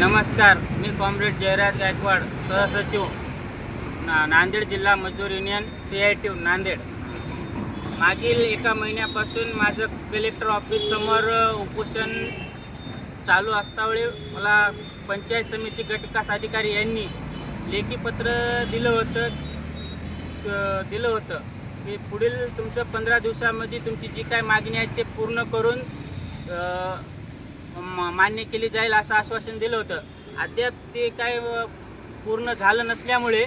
नमस्कार मी कॉम्रेड जयराज गायकवाड सहसचिव ना नांदेड जिल्हा मजदूर union C I T Nanded. मागील एका महिन्यापासून माझं कलेक्टर ऑफिससमोर उपोषण चालू असतावेळी मला पंचायत समिती गटविकास अधिकारी यांनी लेखीपत्र दिलं होतं दिलं होतं. की पुढील तुमचं पंधरा दिवसामध्ये तुमची जी काय मागणी आहे ते पूर्ण करून मान्य केली जाईल असं आश्वासन दिलं होतं. अद्याप ते काय पूर्ण झालं नसल्यामुळे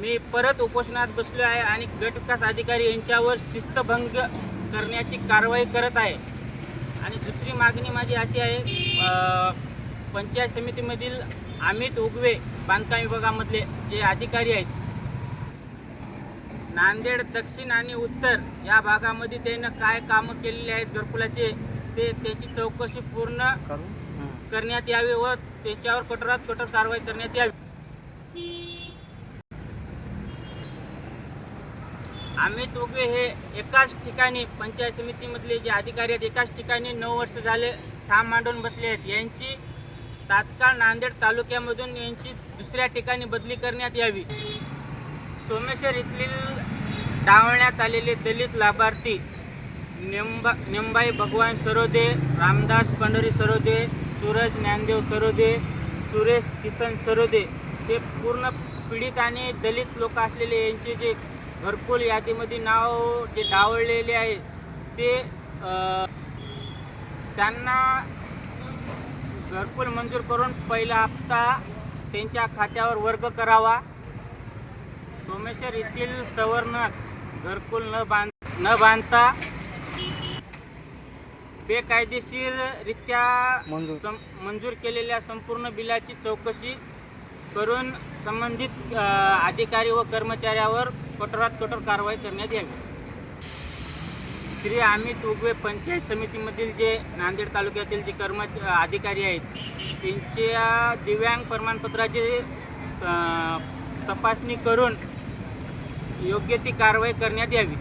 मी परत उपोषणात बसलो आहे आणि गटविकास अधिकारी यांच्यावर शिस्तभंग करण्याची कारवाई करत आहे. आणि दुसरी मागणी माझी अशी आहे पंचायत समितीमधील अमित उगवे बांधकाम विभागामधले जे अधिकारी आहेत नांदेड दक्षिण आणि उत्तर या भागामध्ये त्यानं काय कामं केलेली आहेत घरकुलाचे ते त्याची चौकशी पूर्ण करण्यात यावी व त्याच्यावर कठोरात कठोर कारवाई करण्यात यावी. अमित उगवे हे एकाच ठिकाणी पंचायत समितीमधले जे अधिकारी आहेत एकाच ठिकाणी नऊ वर्ष झाले ठाम मांडून बसले आहेत. यांची तात्काळ नांदेड तालुक्यामधून यांची दुसऱ्या ठिकाणी बदली करण्यात यावी. सोमेश्वर येथील डावण्यात आलेले दलित लाभार्थी निंबा निंबाई भगवान सरोदे रामदास पंढरी सरोदे सूरज ज्ञानदेव सरोदे सुरेश किसन सरोदे हे पूर्ण पीडित आणि दलित लोक असलेले यांचे जे घरकुल यादीमध्ये नाव जे डावळलेले आहे ते त्यांना घरकुल मंजूर करून पहिला हप्ता त्यांच्या खात्यावर वर्ग करावा. सोमेश्वर येथील सवर्णस घरकुल न बांध न बांधता बेकायदेशीररित्या मंजूर. मंजूर केलेल्या संपूर्ण बिलाची चौकशी करून संबंधित अधिकारी व कर्मचाऱ्यावर कठोरात कठोर कारवाई करण्यात यावी श्री अमित उगवे पंचायत समितीमधील जे नांदेड तालुक्यातील जे कर्म अधिकारी आहेत त्यांच्या दिव्यांग प्रमाणपत्राची तपासणी करून योग्य ती कारवाई करण्यात यावी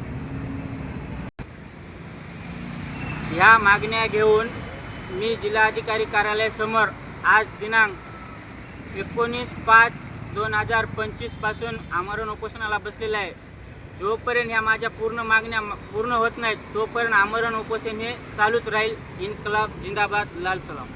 ह्या मागण्या घेऊन मी जिल्हाधिकारी कार्यालयासमोर आज दिनांक एकोणीस पाच दोन हजार पंचवीसपासून आमरण उपोषणाला बसलेला आहे. जोपर्यंत ह्या माझ्या पूर्ण मागण्या पूर्ण होत नाहीत तोपर्यंत आमरण उपोषण हे चालूच राहील. इन्कलाब जिंदाबाद लाल सलाम.